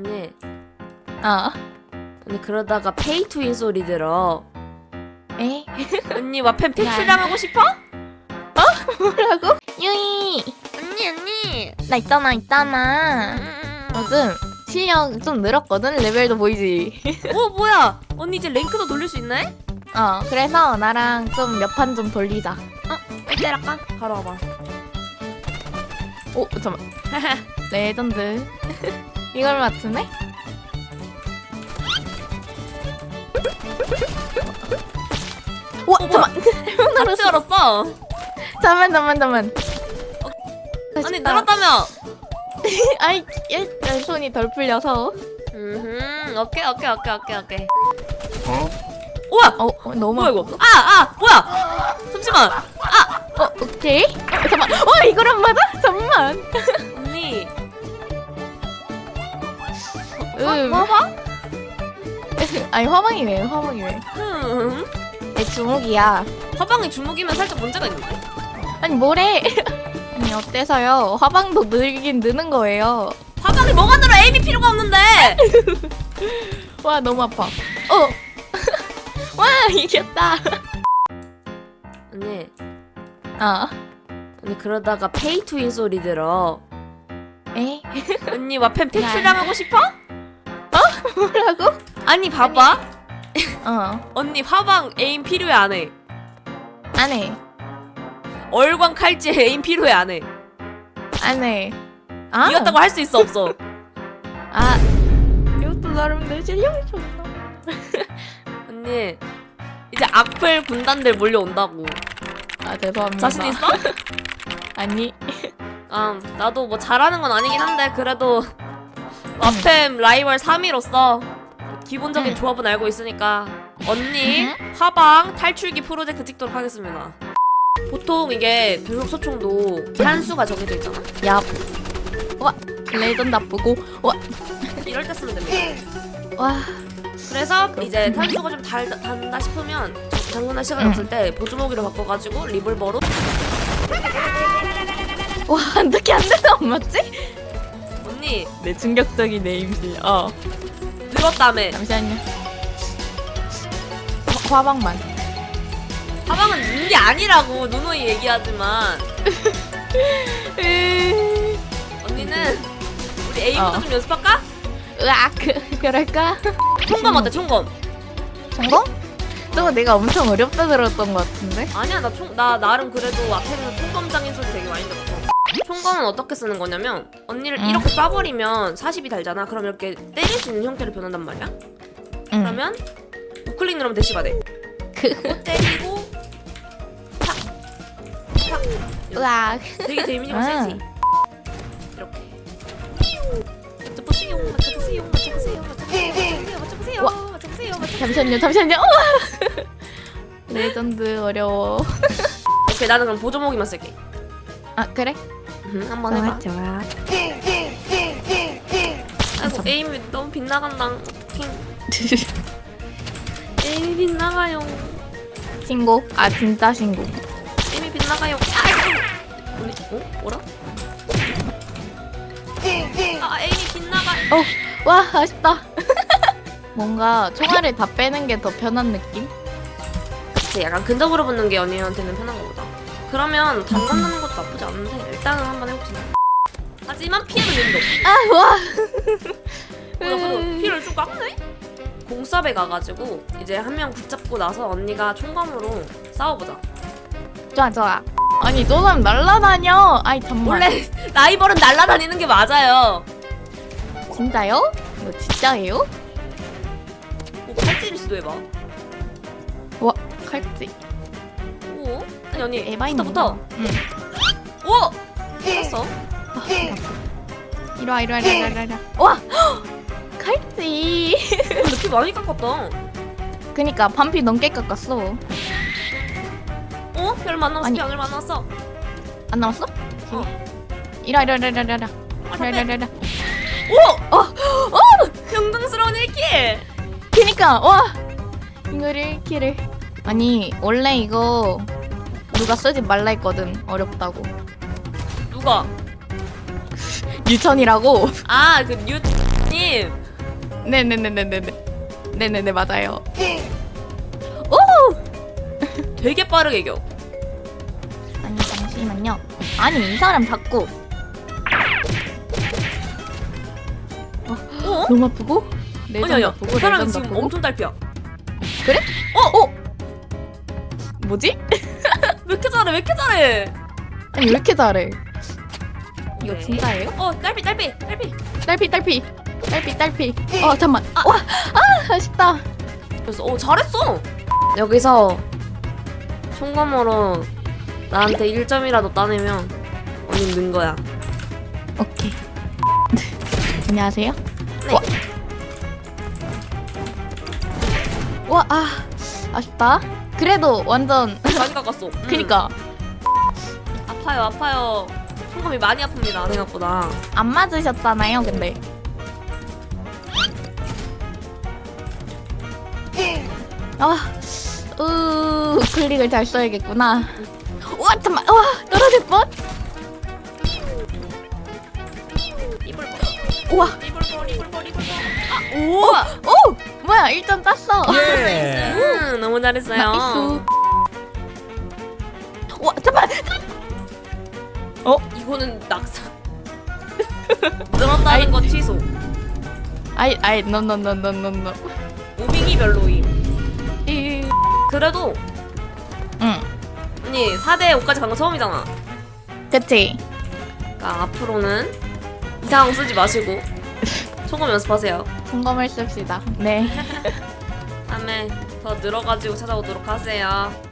언니 어. 언니 그러다가 페이 투인 소리 들어 에? 언니 와펜 팩트랑 하고 싶어? 뭐라고? 유이! 언니 언니 나 있잖아, 있잖아. 음. 요즘 실력 좀 늘었거든? 레벨도 보이지? 어 뭐야 언니 이제 랭크도 돌릴 수 있네? 어, 그래서 나랑 좀 몇 판 좀 돌리자. 일대 할까? 바로 와봐 오, 잠깐만. 레전드. 이걸 맞추네? 와, 잠깐만. 같이 열었어 잠깐만, 잠깐만, 잠깐만. 언니 아쉽다. 늘었다며 아이, 일, 일, 손이 덜 풀려서. 음 오케이 오케이 오케이 오케이 오케이 우와 어, 어 너무. 뭐야 이거 아 아 뭐야 잠시만 어, 오케이. 어, 잠깐만. 어, 이거랑 맞아? 잠깐만. 음. 봐봐 아니, 화방이 왜, 화방이 왜. 음내 주목이야. 화방이 주먹이면 살짝 문제가 있는데 아니, 뭐래. 아니, 어때서요? 화방도 늘긴 느는 거예요. 화방이 뭐가 들어 에임이 필요가 없는데 와, 너무 아파. 어. 와, 이겼다. 언니 어. 언니 그러다가 페이 투인 소리 들어 에? 언니 와펜 팩트랑 하고 싶어? 뭐라고? 아니 봐봐 어. 언니 화방 에임 필요해 안 해 안 해. 얼광 칼질 에임 필요해 안 해 안 해. 아. 이겼다고 할 수 있어 없어 아. 이것도 나름 내 실력이 좋다. 언니 이제 악플 군단들 몰려온다고 아, 죄송합니다. 자신 있어? 아니. 아 나도 뭐 잘하는 건 아니긴 한데 그래도 와펜 라이벌 3위로서 기본적인 응. 조합은 알고 있으니까 언니 응. 화방 탈출기 프로젝트 찍도록 하겠습니다 보통 이게 별록 소총도 탄수가 정해져 있잖아 야. 와. 레전드 아프고. 와. 이럴 때 쓰면 됩니다 와. 그래서 이제 탄수가 좀 달, 단다 싶으면 장군할 시간이 응. 없을 때 보조무기로 바꿔가지고 리볼버로 와, 어떻게 안 되나 안 맞지? 언니 내 충격적인 네임실. 어. 늘었다며 잠시만요. 화- 화방만. 화방은 는게 아니라고 누누이 얘기하지만 언니는 우리 에임부터 어. 좀 연습할까? 으악. 그럴까? 총검 어때 총검? 성공? 저거 내가 엄청 어렵다 들었던 것 같은데? 아니야 나 총 나 나름 그래도 앞에는 총검장인 소리 되게 많이 들었어 총검은 어떻게 쓰는 거냐면 언니를 응. 이렇게 쏴버리면 40이 달잖아 그럼 이렇게 때릴 수 있는 형태로 변한단 말이야 응. 그러면 우클릭 누르면 대시가 돼 그, 때리고 탁! 탁! 으악. 되게 아. 세지 이렇게 맞춰보세요 맞춰보세요 맞춰보세요 맞춰보세요 맞춰보세요 와. 맞춰보세요 맞춰보세요 잠시만요, 잠시만요. 우와. 레전드 어려워. 오케이 나는 그럼 보조목이만 쓸게 아, 그래? 음, 한번 해봐 좋아. 아이고 에임이 너무 빗나간다 어떡해 에임이 빗나가요 신고. 아, 진짜 신고. 에임이 빗나가요 아이고 우리 어? 뭐라? 아 에임이 빗나가 어, 와, 아쉽다. 뭔가 총알을 다 빼는 게 더 편한 느낌? 그치 약간 근접으로 붙는 게 언니한테는 편한 거 보다 그러면 단 건너는 것도 나쁘지 않은데 일단은 한번 해봅시다 하지만 피해는 없어 아, 와. 어, 나 그래도 피를 좀 깎네? 공수업에 가가지고 이제 한 명 붙잡고 나서 언니가 총검으로 싸워보자 좋아, 좋아. 아니, 저 사람 날라다녀. 아이, 잠만. 원래 라이벌은 날아다니는 게 맞아요 진짜요? 이거 진짜예요? 오 칼질을 시도해봐 와, 칼지. 오 아니 언니 에바인 붙어 붙어 응. 오! 했어 아, 이리 와, 이리 와, 이리 와, 이리 와. 와! 칼지. 근데 피 많이 깎았다 그니까 반피 넘게 깎았어. 어? 별 만남았어 아니. 피 얼마 안 남았어 안 남았어? 어. 이리 와, 이리 와, 이리 와, 이리 와. 아, 이리 와, 답답해. 이리 와, 이리 와. 오! 어! 영등스러운 1킬! 그니까 와 이거를 키를 아니 원래 이거 누가 쓰지 말라 했거든 어렵다고 누가? 유천이라고 아, 그 뉴, 님 네네네네네네. 네네네 맞아요. 되게 빠르게 이겨. 아니 잠시만요. 아니 이 사람 자꾸 어? 너무 아프고 아니 레전드 아니야. 아프고 그 사람은 레전드 지금 아프고 엄청 딸피야. 뭐지? 왜 이렇게 잘해? 왜 이렇게 잘해? 아니 왜 이렇게 잘해? 이거 네. 진짜예요? 어 딸피 딸피 딸피. 딸피 딸피 딸피 딸피. 어 잠만. 와, 아 아쉽다. 그래서 어 잘했어. 여기서 총검으로 나한테 1점이라도 따내면 언니 는 거야. 오케이. 안녕하세요. 네. 와. 와, 아, 아쉽다. 그래도 완전, 많이 깎았어. 음. 그니까, 아파요 아파요. 총검이 많이 아픕니다 생각보다. 안 맞으셨잖아요, 근데. 아, 으, 클릭을 잘 써야겠구나. 와, 잠만, 와, 떨어질 뻔? 우와. 아 우와. 오! 뭐야, 1점 땄어. 예. 음, 너무 잘했어요. 나이스. 와, 잠만! 이거는 낙사. 늘었다는 거 취소. 아이, 아이, 노노노노노노. 무빙이 별로임. 이, 그래도 응, 언니 4대 5까지 간 거 처음이잖아. 그치. 그러니까 앞으로는 이상한 거 쓰지 마시고 총검 연습하세요. 점검을 씁시다. 네. 다음에 더 늘어가지고 찾아오도록 하세요.